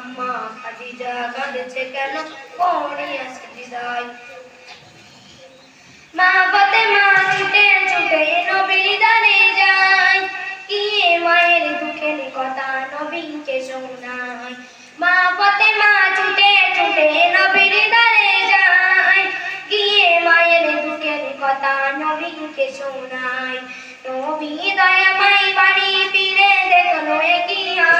আম্মা, খাদিজা কাঁদছে কেন? পড়িয়াছে বিদায়। মা ফাতেমা ছুটে ছুটে নবীর দানে যায়। কি মায়ের দুঃখের কথা নবীকে শোনায়। মা ফাতেমা ছুটে ছুটে নবীর দানে যায়। গিয়ে মায়ের দুঃখের কথা নবীকে শোনায়। নবী দয়াময় বাড়ি ফিরে দেখল একই হাল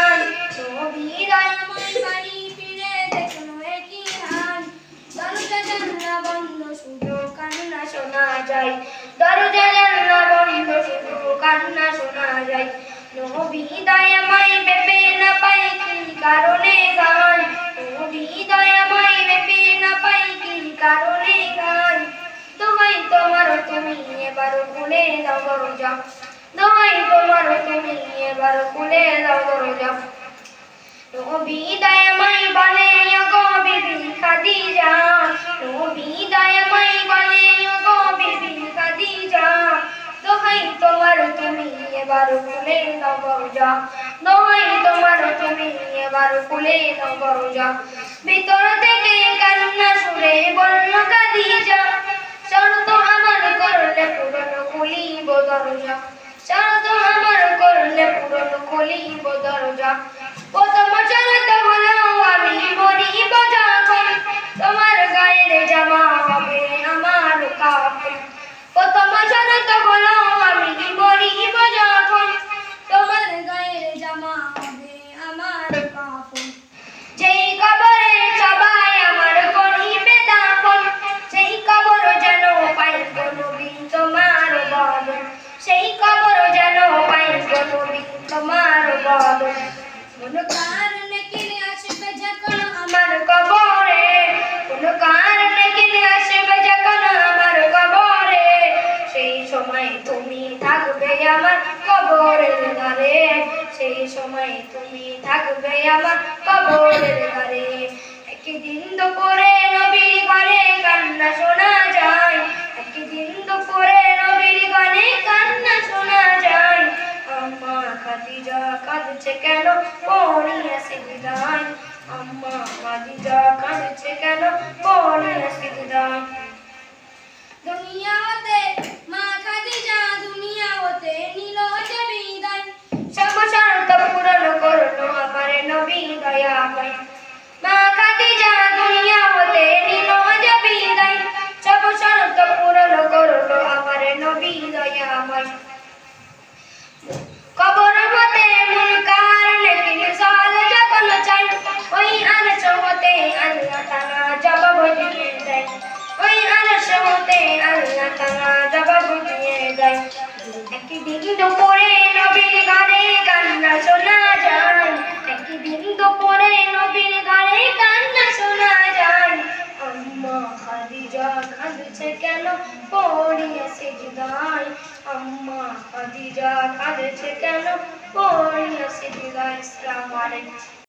যায়। দরজা জানলা বন্ধ শুধু কান্না শোনা যায়। নবী দয়াময় ভেবে না পাই কি কারণে গান নবী দয়াময় ভেবে না পাই কি কারণে গান দোহাই তোমার তুমি এবার খুলে দাও দরজা। দোহাই তোমার তুমি এবার খুলে দাও দরজা। নবী দয়াময় বলে গো বিবি খাদিজা, নবী দয়াময় বলে গো বিবি খাদিজা দোহাই তোমার তুমি এবার খুলে দাও দরজা দোহাই তোমার তুমি এবার খুলে দাও দরজা ভিতর থেকে কান্না সুরে বলল খাদিজা তো আমার করলে পুরনো খুলিব দরজা। তো আমার করলে পুরনো খুলিব দরজা। প্রথম শরত বদন কোন কারণে কিনে আসবে যখন আমার কবরে? কোন কারণে কিনে আসবে যখন আমার কবরে? সেই সময় তুমি থাকবে আমার কবরের ধারে। সেই সময় তুমি থাকবে আমার কবরের কাঁদছে কেন? পড়িয়াছে বিদায় আম্মা খাদিজা কাঁদছে কেন? পড়িয়াছে বিদায় দুনিয়া হতে মা খাদিজা দুনিয়া হতে নিল যে বিদায়। শর্ত পূরণ করল আমার নবী দয়াময় মা খাদিজা দুনিয়া হতে নিল যে বিদায়। সব পূরণ করল আমার নবী দয়াময় আল্লাহ তাআলা জবাব দিয়ে দেয় একদিন দুপুরে নবীর ঘরে কান্না শোনা যায়। একদিন দুপুরে নবীর ঘরে কান্না শোনা যায়। আম্মা খাদিজা কাঁদছে কেন? পড়িয়াছে জুদাই আম্মা খাদিজা কাঁদছে কেন? পড়িয়াছে জুদাই আসসালামু আলাইকুম।